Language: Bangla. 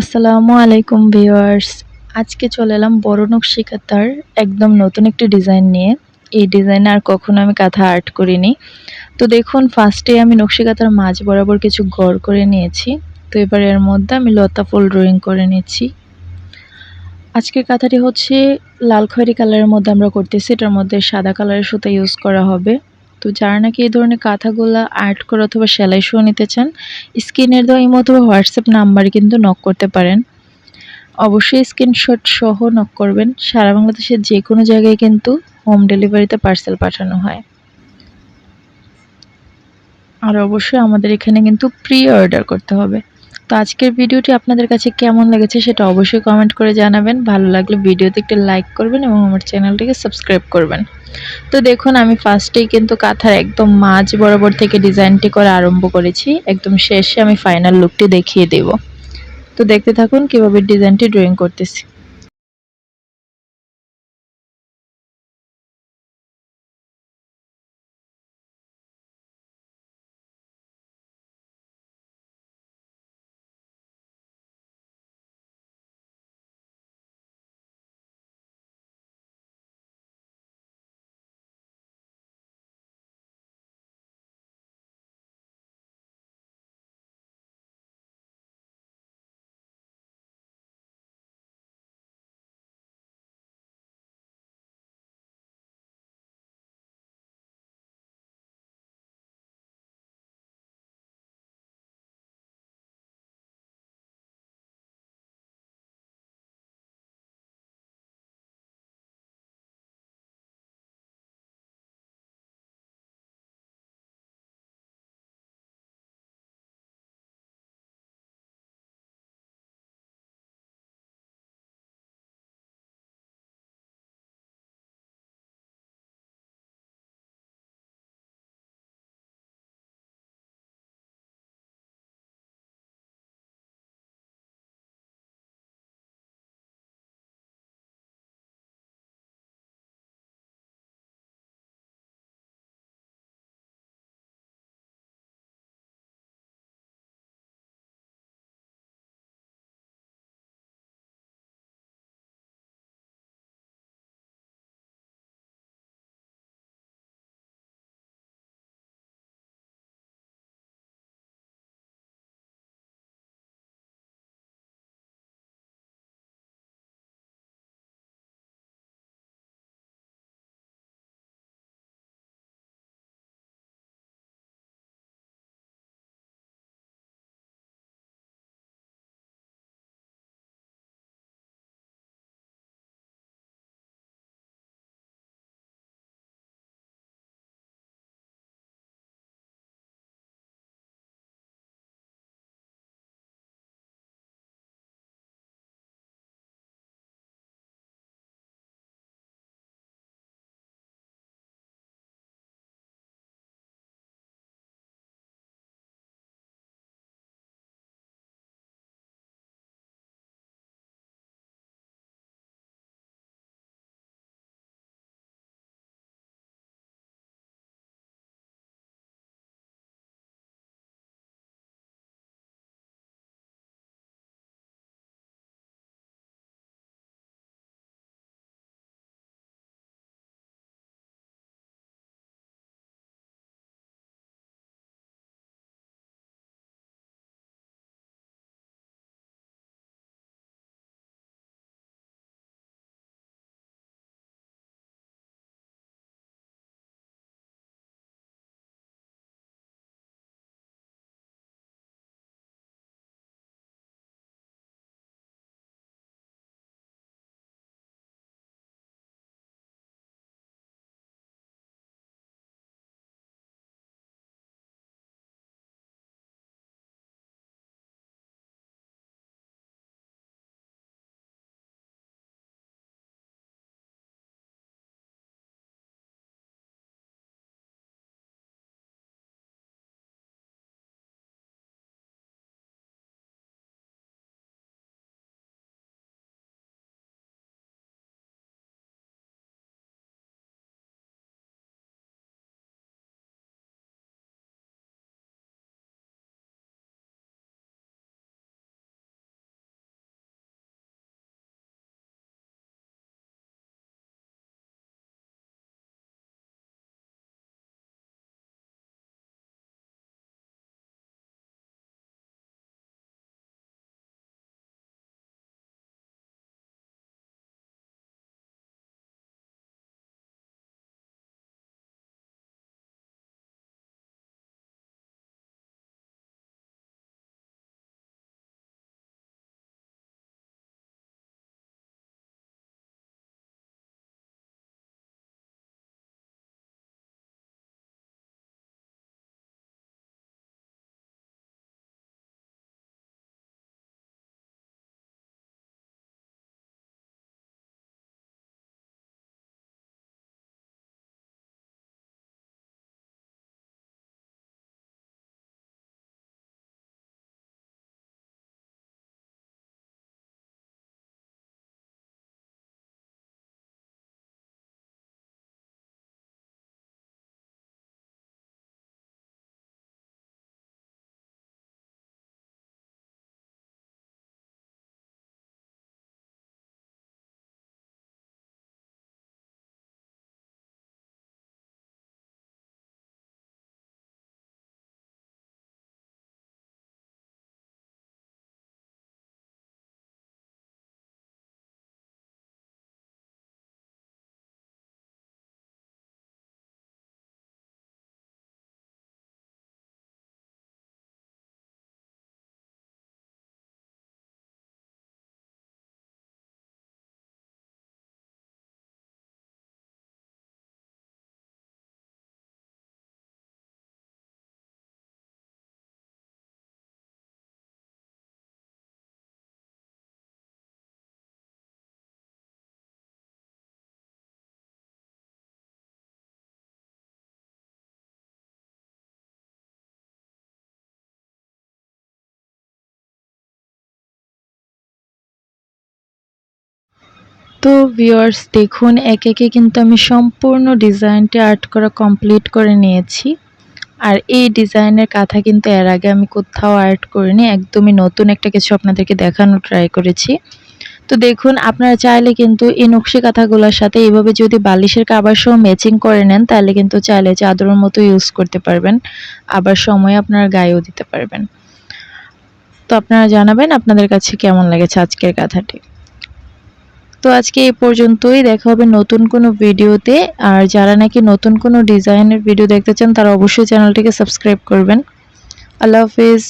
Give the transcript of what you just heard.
আসসালামু আলাইকুম ভিউয়ার্স। আজকে চলে এলাম বড় নকশি কাঁথার একদম নতুন একটি ডিজাইন নিয়ে। এই ডিজাইন আর কখনো আমি কাঁথা আর্ট করিনি। তো দেখুন ফার্স্টে আমি নকশি কাঁথার মাঝ বরাবর কিছু গড় করে নিয়েছি। তো এবার এর মধ্যে আমি লতা ফুল ড্রয়িং করে নিচ্ছি। আজকের কাঁথাটি হচ্ছে লাল খয়েরি কালারের মধ্যে আমরা করতেছি। এটার মধ্যে সাদা কালারের সুতা ইউজ করা হবে। তো যারা নাকি এই ধরনের কাঁথাগুলো আর্ট করে অথবা সেলাই শুয়ে নিতে চান স্ক্রিনের দেওয়া ইমো অথবা হোয়াটসঅ্যাপ নাম্বারে কিন্তু নক করতে পারেন। অবশ্যই স্ক্রিনশট সহ নক করবেন। সারা বাংলাদেশের যে কোনো জায়গায় কিন্তু হোম ডেলিভারিতে পার্সেল পাঠানো হয়। আর অবশ্যই আমাদের এখানে কিন্তু প্রি অর্ডার করতে হবে। তো আজকের ভিডিওটি আপনাদের কাছে কেমন লেগেছে সেটা অবশ্যই কমেন্ট করে জানাবেন। ভালো লাগলে ভিডিওতে একটু লাইক করবেন এবং আমার চ্যানেলটিকে সাবস্ক্রাইব করবেন। তো দেখুন, আমি ফার্স্টেই কিন্তু কাঁথার একদম মাঝ বরাবর থেকে ডিজাইনটি করা আরম্ভ করেছি। একদম শেষে আমি ফাইনাল লুকটি দেখিয়ে দেব। তো দেখতে থাকুন কীভাবে ডিজাইনটি ড্রয়িং করতেছি। তো ভিউয়ার্স দেখুন, একে একে কিন্তু আমি সম্পূর্ণ ডিজাইনটি আর্ট করা কমপ্লিট করে নিয়েছি। আর এই ডিজাইনের কাঁথা কিন্তু এর আগে আমি কোথাও আর্ট করিনি, একদমই নতুন একটা কিছু আপনাদেরকে দেখানো ট্রাই করেছি। তো দেখুন, আপনারা চাইলে কিন্তু এই নকশি কাঁথাগুলোর সাথে এইভাবে যদি বালিশের কাবার সহ ম্যাচিং করে নেন, তাহলে কিন্তু চাইলে চাদরের মতো ইউজ করতে পারবেন। আবার সময় আপনার গায়েও দিতে পারবেন। তো আপনারা জানাবেন আপনাদের কাছে কেমন লেগেছে আজকের কাঁথাটি। তো আজকে এই পর্যন্তই। দেখা হবে নতুন কোনো ভিডিওতে। আর যারা নাকি নতুন কোনো ডিজাইনের ভিডিও দেখতে চান, তারা অবশ্যই চ্যানেলটিকে সাবস্ক্রাইব করবেন। আল্লাহ হাফিজ।